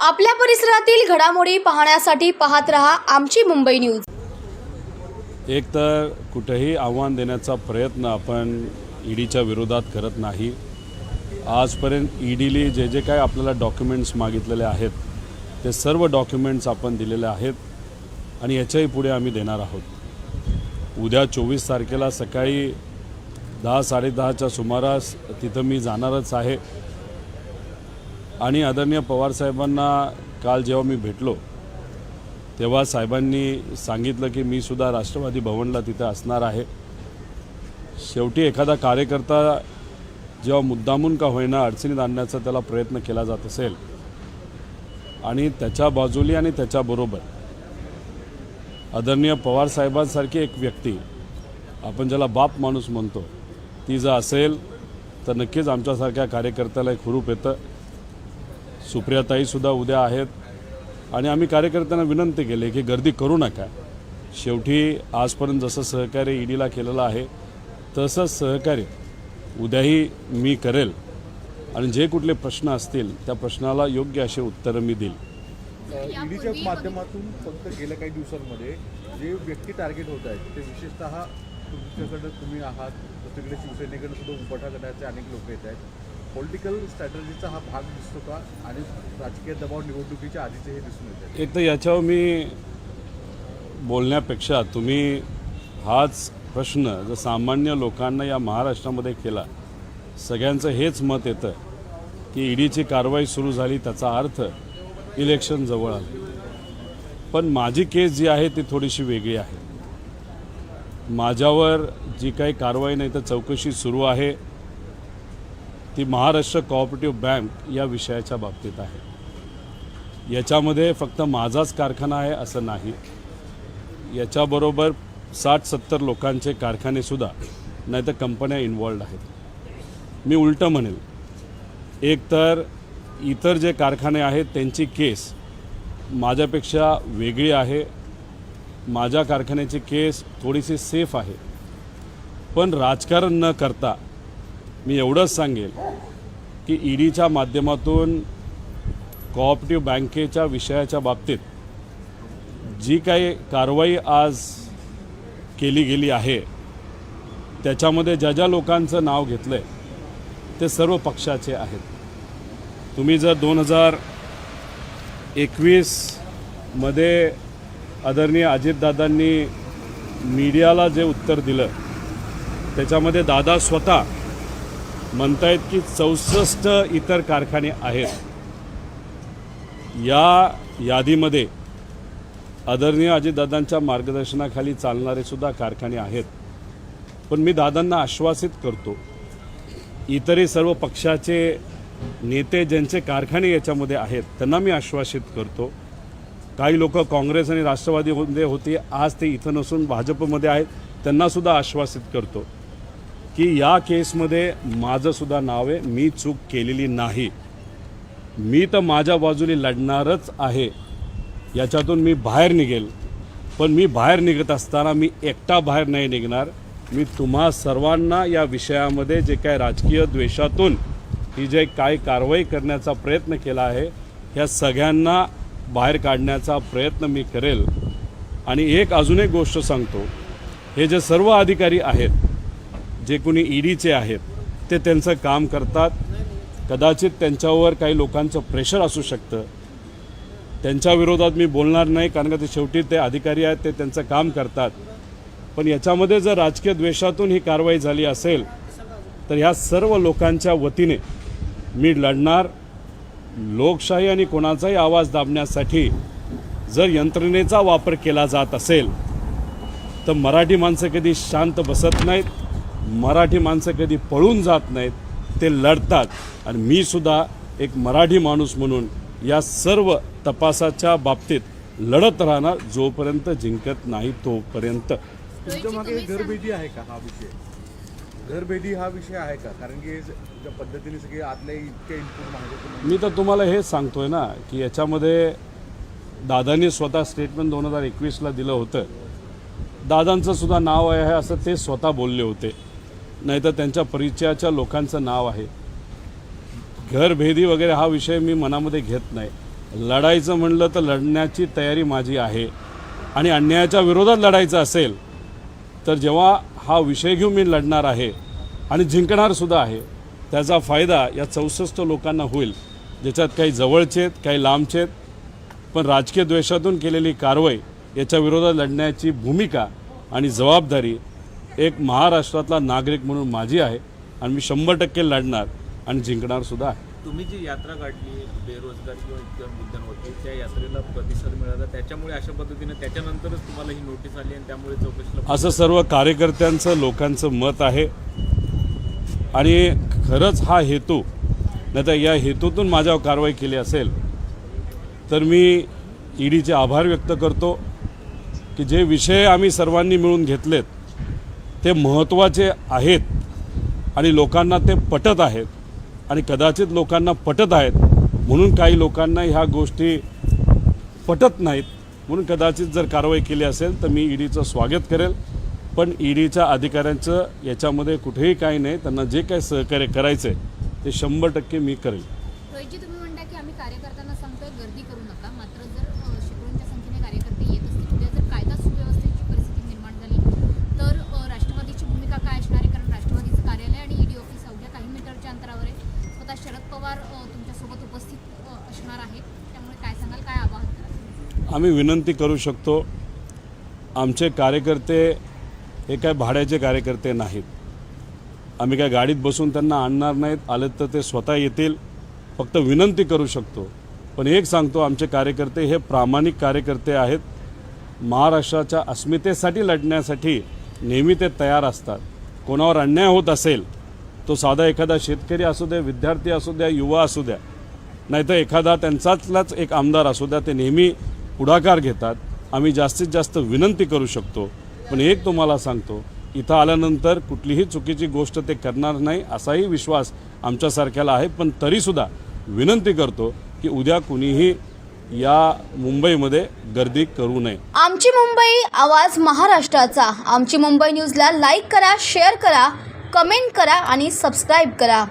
आपल्या परिसरातील घडामोडी पाहण्यासाठी पाहत रहा आमची मुंबई न्यूज. एक तर कुठेही आव्हान देण्याचा प्रयत्न आपण ईडीच्या विरोधात करत नाही. आजपर्यंत ईडीली जे जे काय आपल्याला डॉक्युमेंट्स मागितलेले आहेत ते सर्व डॉक्युमेंट्स आपण दिलेले आहेत आणि याच्याही पुढे आम्ही देणार आहोत. उद्या चोवीस तारखेला सकाळी दहा साडेदहाच्या सुमारास तिथं मी जाणारच आहे. आणि आदरणीय पवारसाहेबांना काल जेव्हा मी भेटलो तेव्हा साहेबांनी सांगितलं की मी सुद्धा राष्ट्रवादी भवनला तिथे असणार आहे. शेवटी एखादा कार्यकर्ता जेव्हा मुद्दामून का होईना अडचणीत आणण्याचा त्याला प्रयत्न केला जात असेल आणि त्याच्या बाजूली आणि त्याच्याबरोबर आदरणीय पवारसाहेबांसारखी एक व्यक्ती आपण ज्याला बाप माणूस म्हणतो ती जर असेल तर नक्कीच आमच्यासारख्या कार्यकर्त्याला एक हुरूप येतं. सुप्रियाताईसुद्धा उद्या आहेत. आणि आम्ही कार्यकर्त्यांना विनंती केली की गर्दी करू नका. शेवटी आजपर्यंत जसं सहकार्य ईडीला केलेलं आहे तसंच सहकार्य उद्याही मी करेल. आणि जे कुठले प्रश्न असतील त्या प्रश्नाला योग्य असे उत्तरं मी देईल. ईडीच्या माध्यमातून फक्त गेल्या काही दिवसांमध्ये जे व्यक्ती टार्गेट होत आहेत ते विशेषतः तुमच्याकडं तुम्ही आहात दुसरीकडे शिवसेनेकडे सुद्धा उंबरठा करण्याचे अनेक लोक येत आहेत. पॉलिटिकल स्ट्रॅटर्जीचा हा भाग दिसतो का? आणि राजकीय दबाव निवडणुकीच्या आधीचे हे दिसून येत आहे एक तर याच्यावर मी बोलण्यापेक्षा तुम्ही हाच प्रश्न जर सामान्य लोकांना या महाराष्ट्रामध्ये केला सगळ्यांचं हेच मत येतं की ईडीची कारवाई सुरू झाली त्याचा अर्थ इलेक्शन जवळ आलं. पण माझी केस जी आहे ती थोडीशी वेगळी आहे. माझ्यावर जी काही कारवाई नाही तर चौकशी सुरू आहे. ती महाराष्ट्र कोऑपरेटिव्ह बँक या विषयाच्या बाबतीत आहे. याच्यामध्ये फक्त माझाच कारखाना आहे असं नाही. याच्याबरोबर साठ सत्तर लोकांचे कारखानेसुद्धा नाही तर कंपन्या इन्वॉल्ड आहेत. मी उलटं म्हणेल एक तर इतर जे कारखाने आहेत त्यांची केस माझ्यापेक्षा वेगळी आहे. माझ्या कारखान्याची केस थोडीशी सेफ आहे. पण राजकारण न करता मी एवढंच सांगेल की ईडीच्या माध्यमातून कोऑपरेटिव्ह बँकेच्या विषयाच्या बाबतीत जी काही कारवाई आज केली गेली आहे त्याच्यामध्ये ज्या ज्या लोकांचं नाव घेतलं आहे ते सर्व पक्षाचे आहेत. तुम्ही जर दोन हजार एकवीसमध्ये आदरणीय अजितदादांनी मीडियाला जे उत्तर दिलं त्याच्यामध्ये दादा स्वतः म्हणतायत की चौसष्ट इतर कारखाने आहेत. या यादीमध्ये आदरणीय अजितदादांच्या मार्गदर्शनाखाली चालणारे सुद्धा कारखाने आहेत. पण मी दादांना आश्वासित करतो इतरही सर्व पक्षाचे नेते ज्यांचे कारखाने याच्यामध्ये आहेत त्यांना मी आश्वासित करतो. काही लोक काँग्रेस आणि राष्ट्रवादीमध्ये होती आज ते इथं नसून भाजपमध्ये आहेत त्यांनासुद्धा आश्वासित करतो की या केसमध्ये माझंसुद्धा नाव आहे मी चूक केलेली नाही. मी तर माझ्या बाजूने लढणारच आहे याच्यातून मी बाहेर निघेल. पण मी बाहेर निघत असताना मी एकटा बाहेर नाही निघणार. मी तुम्हा सर्वांना या विषयामध्ये जे काय राजकीय द्वेषातून ही जे काय कारवाई करण्याचा प्रयत्न केला आहे ह्या सगळ्यांना बाहेर काढण्याचा प्रयत्न मी करेल. आणि एक अजून एक गोष्ट सांगतो. हे जे सर्व अधिकारी आहेत जे कोणी ईडीचे आहेत ते त्यांचं काम करतात. कदाचित त्यांच्यावर काही लोकांचं प्रेशर असू शकतं. त्यांच्या विरोधात मी बोलणार नाही कारण का ते शेवटी ते अधिकारी आहेत ते त्यांचं काम करतात. पण याच्यामध्ये जर राजकीय द्वेषातून ही कारवाई झाली असेल तर ह्या सर्व लोकांच्या वतीने मी लढणार. लोकशाही आणि कोणाचाही आवाज दाबण्यासाठी जर यंत्रणेचा वापर केला जात असेल तर मराठी माणसं कधी शांत बसत नाहीत मराठी माणसं कधी पळून जात नाहीत ते लढतात. आणि मीसुद्धा एक मराठी माणूस म्हणून या सर्व तपासाच्या बाबतीत लढत राहणार जोपर्यंत जिंकत नाही तोपर्यंत. तुमच्या मागे घरभेटी आहे का हा विषय? घरभेदी हा विषय आहे का? कारण की ज्या पद्धतीने सगळे आतले इतके इनपुट माहिती मी तर तुम्हाला हेच सांगतोय ना की याच्यामध्ये दादांनी स्वतः स्टेटमेंट दोन हजार एकवीसला दिलं होतं. दादांचं सुद्धा नाव आहे असं ते स्वतः बोलले होते. नाहीतर त्यांच्या परिचयाच्या लोकांचं नाव आहे. घरभेदी वगैरे हा विषय मी मनामध्ये घेत नाही. लढायचं म्हणलं तर लढण्याची तयारी माझी आहे. आणि अन्यायाच्या विरोधात लढायचं असेल तर जेव्हा हा विषय घेऊन मी लढणार आहे आणि जिंकणारसुद्धा आहे. त्याचा फायदा या चौसष्ट लोकांना होईल. ज्याच्यात काही जवळचे आहेत काही लांबचे आहेत. पण राजकीय द्वेषातून केलेली कारवाई याच्या विरोधात लढण्याची भूमिका आणि जबाबदारी एक महाराष्ट्रातला नागरिक म्हणून माझी आहे. आणि मी शंभर टक्के लढणार आणि जिंकणारसुद्धा आहे. तुम्ही जी यात्रा काढली बेरोजगार किंवा इतर मुद्द्यांवरती त्या यात्रेला प्रतिसाद मिळाला. त्याच्यामुळे अशा पद्धतीने त्याच्यानंतरच तुम्हाला ही नोटीस आली आणि त्यामुळे चौकशीला असं सर्व कार्यकर्त्यांचं लोकांचं मत आहे. आणि खरंच हा हेतू नाही तर या हेतूतून माझ्यावर कारवाई केली असेल तर मी ईडीचे आभार व्यक्त करतो की जे विषय आम्ही सर्वांनी मिळून घेतलेत ते महत्त्वाचे आहेत आणि लोकांना ते पटत आहेत. आणि कदाचित लोकांना पटत आहेत. म्हणून काही लोकांना ह्या गोष्टी पटत नाहीत. म्हणून कदाचित जर कारवाई केली असेल तर मी ईडीचं स्वागत करेल. पण ईडीच्या अधिकाऱ्यांचं याच्यामध्ये कुठेही काही नाही. त्यांना जे काही सहकार्य करायचं आहे ते शंभर टक्के मी करेल रोहितजी तुम्ही म्हणता की आम्ही कार्यकर्त्यांना सांगतोय गर्दी करू नका मात्र जर अ, शेकडोंच्या संख्येने कार्यकर्ते येत असतील उद्या जर कायदा सुव्यवस्थेची परिस्थिती निर्माण झाली तर अ, राष्ट्रवादीची भूमिका काय असणार आहे कारण राष्ट्रवादीचं कार्यालय आणि ईडी ऑफिस अवघ्या काही मीटरच्या अंतरावर आहे स्वतः शरद पवार अ, तुमच्यासोबत उपस्थित अ, असणार आहेत त्यामुळे काय सांगाल काय आवाहन कराल आम्ही विनंती करू शकतो आमचे कार्यकर्ते हे काय भाड्याचे कार्यकर्ते नाहीत. आम्ही काय गाडीत बसून त्यांना आणणार नाहीत आले तर ते स्वतः येतील. फक्त विनंती करू शकतो. पण एक सांगतो आमचे कार्यकर्ते हे प्रामाणिक कार्यकर्ते आहेत. महाराष्ट्राच्या अस्मितेसाठी लढण्यासाठी नेहमी ते तयार असतात. कोणावर अन्याय होत असेल तो साधा एखादा शेतकरी असू द्या विद्यार्थी असू द्या युवा असू द्या. नाहीतर एखादा त्यांचाचलाच एक आमदार असू द्या ते नेहमी पुढाकार घेतात. आम्ही जास्तीत जास्त विनंती करू शकतो. पण एक तुम्हाला सांगतो इथं आल्यानंतर कुठलीही चुकीची गोष्ट ते करणार नाही असाही विश्वास आमच्यासारख्याला आहे. पण तरीसुद्धा विनंती करतो की उद्या कुणीही या मुंबईमध्ये गर्दी करू नये. आमची मुंबई आवाज महाराष्ट्राचा. आमची मुंबई न्यूजला लाईक करा शेअर करा कमेंट करा आणि सबस्क्राईब करा.